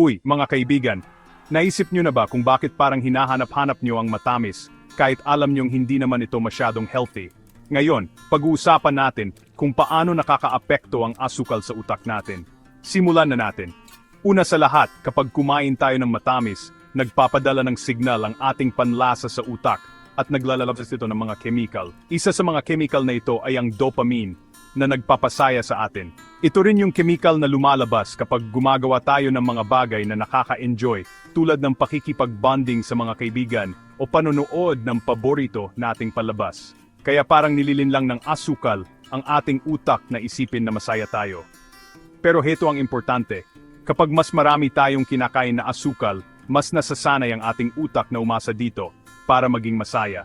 Uy, mga kaibigan, naisip nyo na ba kung bakit parang hinahanap-hanap nyo ang matamis, kahit alam nyong hindi naman ito masyadong healthy? Ngayon, pag-uusapan natin kung paano nakakaapekto ang asukal sa utak natin. Simulan na natin. Una sa lahat, kapag kumain tayo ng matamis, nagpapadala ng signal ang ating panlasa sa utak at naglalabas ito ng mga chemical. Isa sa mga chemical na ito ay ang dopamine na nagpapasaya sa atin. Ito rin yung chemical na lumalabas kapag gumagawa tayo ng mga bagay na nakaka-enjoy tulad ng pakikipag-bonding sa mga kaibigan o panonood ng paborito nating palabas. Kaya parang nililin lang ng asukal ang ating utak na isipin na masaya tayo. Pero heto ang importante, kapag mas marami tayong kinakain na asukal, mas nasasanay ang ating utak na umasa dito para maging masaya.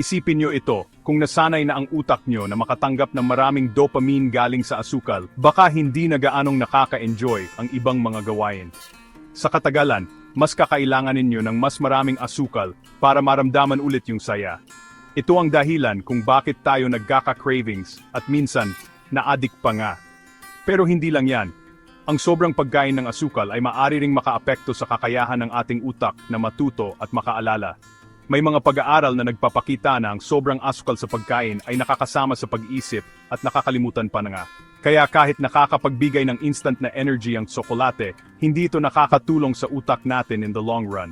Isipin nyo ito, kung nasanay na ang utak nyo na makatanggap ng maraming dopamine galing sa asukal, baka hindi na gaanong nakaka-enjoy ang ibang mga gawain. Sa katagalan, mas kakailangan ninyo ng mas maraming asukal para maramdaman ulit yung saya. Ito ang dahilan kung bakit tayo nagkaka-cravings at minsan, na-addict pa nga. Pero hindi lang yan. Ang sobrang pagkain ng asukal ay maaari ring makaapekto sa kakayahan ng ating utak na matuto at makaalala. May mga pag-aaral na nagpapakita na ang sobrang asukal sa pagkain ay nakakasama sa pag-isip at nakakalimutan pa na nga. Kaya kahit nakakapagbigay ng instant na energy ang tsokolate, hindi ito nakakatulong sa utak natin in the long run.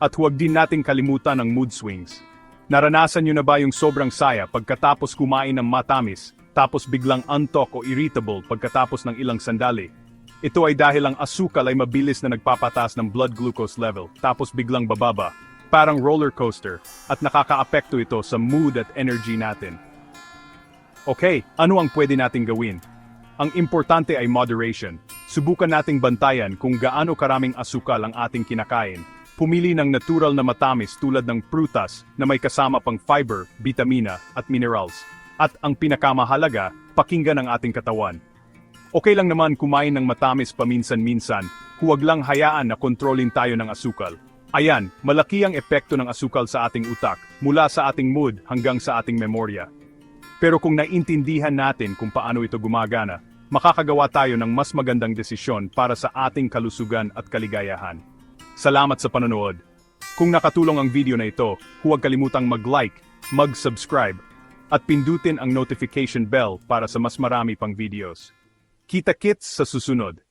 At huwag din nating kalimutan ang mood swings. Naranasan nyo na ba yung sobrang saya pagkatapos kumain ng matamis, tapos biglang antok o irritable pagkatapos ng ilang sandali? Ito ay dahil ang asukal ay mabilis na nagpapatas ng blood glucose level, tapos biglang bababa. Parang roller coaster, at nakakaapekto ito sa mood at energy natin. Okay, ano ang pwede nating gawin? Ang importante ay moderation. Subukan nating bantayan kung gaano karaming asukal ang ating kinakain. Pumili ng natural na matamis tulad ng prutas na may kasama pang fiber, vitamina, at minerals. At ang pinakamahalaga, pakinggan ang ating katawan. Okay lang naman kumain ng matamis paminsan-minsan, huwag lang hayaan na kontrolin tayo ng asukal. Ayan, malaki ang epekto ng asukal sa ating utak, mula sa ating mood hanggang sa ating memorya. Pero kung naintindihan natin kung paano ito gumagana, makakagawa tayo ng mas magandang desisyon para sa ating kalusugan at kaligayahan. Salamat sa panonood. Kung nakatulong ang video na ito, huwag kalimutang mag-like, mag-subscribe, at pindutin ang notification bell para sa mas marami pang videos. Kita-kits sa susunod.